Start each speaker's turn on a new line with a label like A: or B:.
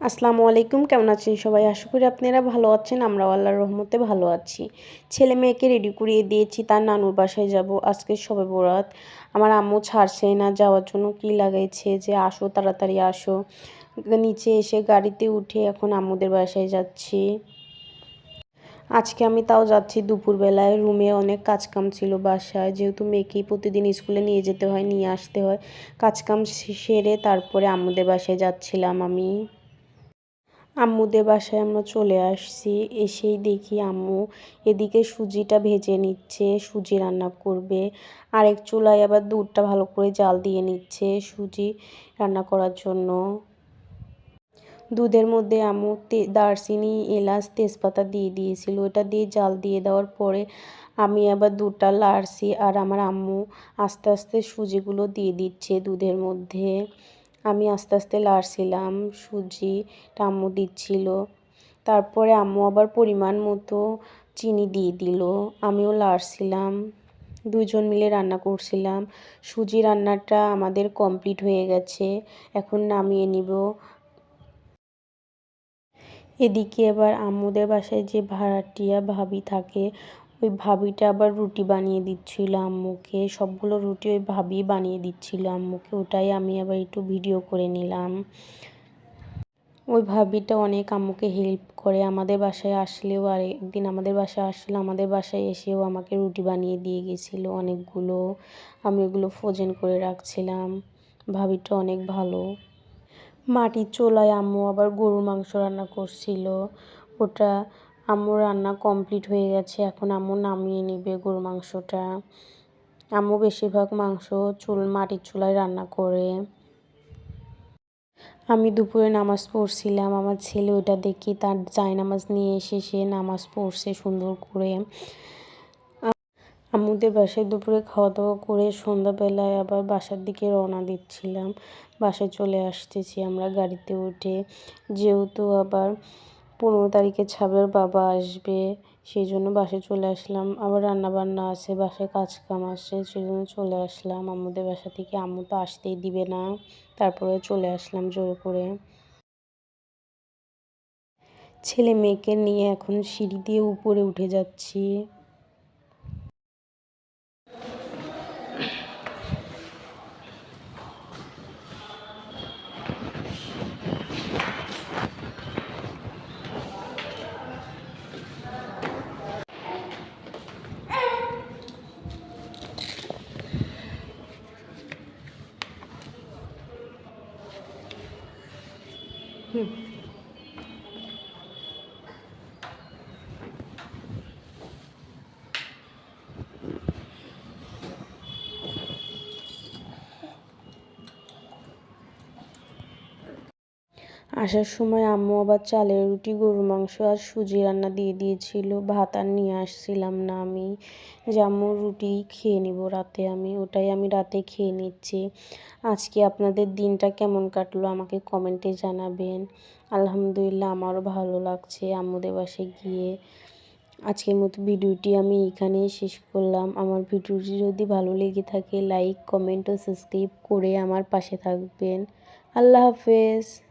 A: আসসালামু আলাইকুম, কেমন আছেন সবাই? আশা করি আপনারা ভালো আছেন, আমরাও আল্লাহর রহমতে ভালো আছি। ছেলে মেয়েকে রেডি করিয়ে দিয়েছি, তার নানুর বাসায় যাব। আজকে সবে বরাত। আমার আম্মু ছাড়ছে না, যাওয়ার জন্য কি লাগাইছে যে আসো, তাড়াতাড়ি আসো। নিচে এসে গাড়িতে উঠে এখন আম্মুদের বাসায় যাচ্ছি। আজকে আমি তাও যাচ্ছি দুপুরবেলায়। রুমে অনেক কাজকাম ছিল বাসায়। যেহেতু মেয়েকেই প্রতিদিন স্কুলে নিয়ে যেতে হয়, নিয়ে আসতে হয়। কাজকাম সেরে তারপরে আম্মুদের বাসায় যাচ্ছিলাম আমি। আম্মুদের বাসায় আমরা চলে আসছি, এসেই দেখি আম্মু এদিকে সুজিটা ভেজে নিচ্ছে, সুজি রান্না করবে। আরেক চুলায় আবার দুধটা ভালো করে জাল দিয়ে নিচ্ছে সুজি রান্না করার জন্য। দুধের মধ্যে আম্মু দারচিনি, এলাচ, তেজপাতা দিয়ে দিয়েছিল। ওটা দিয়ে জাল দিয়ে দেওয়ার পরে আমি আবার দুধটা লাড়ছি আর আমার আম্মু আস্তে আস্তে সুজিগুলো দিয়ে দিচ্ছে দুধের মধ্যে। আমি আস্তে আস্তে লাড়ছিলাম, সুজি আম্মু দিচ্ছিল। তারপরে আম্মু আবার পরিমাণ মতো চিনি দিয়ে দিল। আমিও লাড়ছিলাম। দুজন মিলে রান্না করছিলাম। সুজি রান্নাটা আমাদের কমপ্লিট হয়ে গেছে। এখন নামিয়ে নিব। এদিকে আবার আম্মুদের বাসায় যে ভাড়াটিয়া ভাবি থাকে ওই ভাবিটা আবার রুটি বানিয়ে দিচ্ছিল আম্মুকে। সবগুলো রুটি ওই ভাবি বানিয়ে দিচ্ছিল আম্মুকে। ওটাই আমি আবার একটু ভিডিও করে নিলাম। ওই ভাবিটা অনেক আম্মুকে হেল্প করে। আমাদের বাসায় আসলেও আর একদিন আমাদের বাসায় আসলে, আমাদের বাসায় এসেও আমাকে রুটি বানিয়ে দিয়ে গেছিল অনেকগুলো। আমি ওগুলো ফ্রোজেন করে রাখছিলাম। ভাবিটা অনেক ভালো। মাটির চোলায় আম্মু আবার গরুর মাংস রান্না করছিল। ওটা আম্মু রান্না কমপ্লিট হয়ে গেছে। এখন আম্মু নামিয়ে নিবে গরু মাংসটা। আম্মু বেশিরভাগ মাংস চুল, মাটির চুলায় রান্না করে। আমি দুপুরে নামাজ পড়ছিলাম। আমার ছেলে ওইটা দেখি তার জায় নামাজ নিয়ে এসে সে নামাজ পড়ছে সুন্দর করে। আম্মুদের বাসায় দুপুরে খাওয়া দাওয়া করে সন্ধ্যাবেলায় আবার বাসার দিকে রওনা দিচ্ছিলাম। বাসায় চলে আসতেছি আমরা গাড়িতে উঠে। যেহেতু আবার পনেরো তারিখে ছাবের বাবা আসবে, সেই জন্য বাসে চলে আসলাম। আবার রান্না বান্না আছে, বাসায় কাজ কাম আছে, সেই জন্য চলে আসলাম। আম্মুদের বাসা থেকে আম্মু তো আসতেই দিবে না, তারপরে চলে আসলাম জোর করে। ছেলে মেয়েকে নিয়ে এখন সিঁড়ি দিয়ে উপরে উঠে যাচ্ছি। 哼 আসার সময় আম্মু আবার চালের রুটি, গরুর মাংস আর সুজি রান্না দিয়ে দিয়েছিল। ভাত আর নিয়ে আসছিলাম না আমি। যে আম্মু রুটি খেয়ে নিব রাতে, আমি ওটাই আমি রাতে খেয়ে নিচ্ছি। আজকে আপনাদের দিনটা কেমন কাটলো আমাকে কমেন্টে জানাবেন। আলহামদুলিল্লাহ আমারও ভালো লাগছে আম্মুদের বাসে গিয়ে। আজকের মতো ভিডিওটি আমি এখানেই শেষ করলাম। আমার ভিডিওটি যদি ভালো লেগে থাকে, লাইক, কমেন্ট ও সাবস্ক্রাইব করে আমার পাশে থাকবেন। আল্লাহ হাফেজ।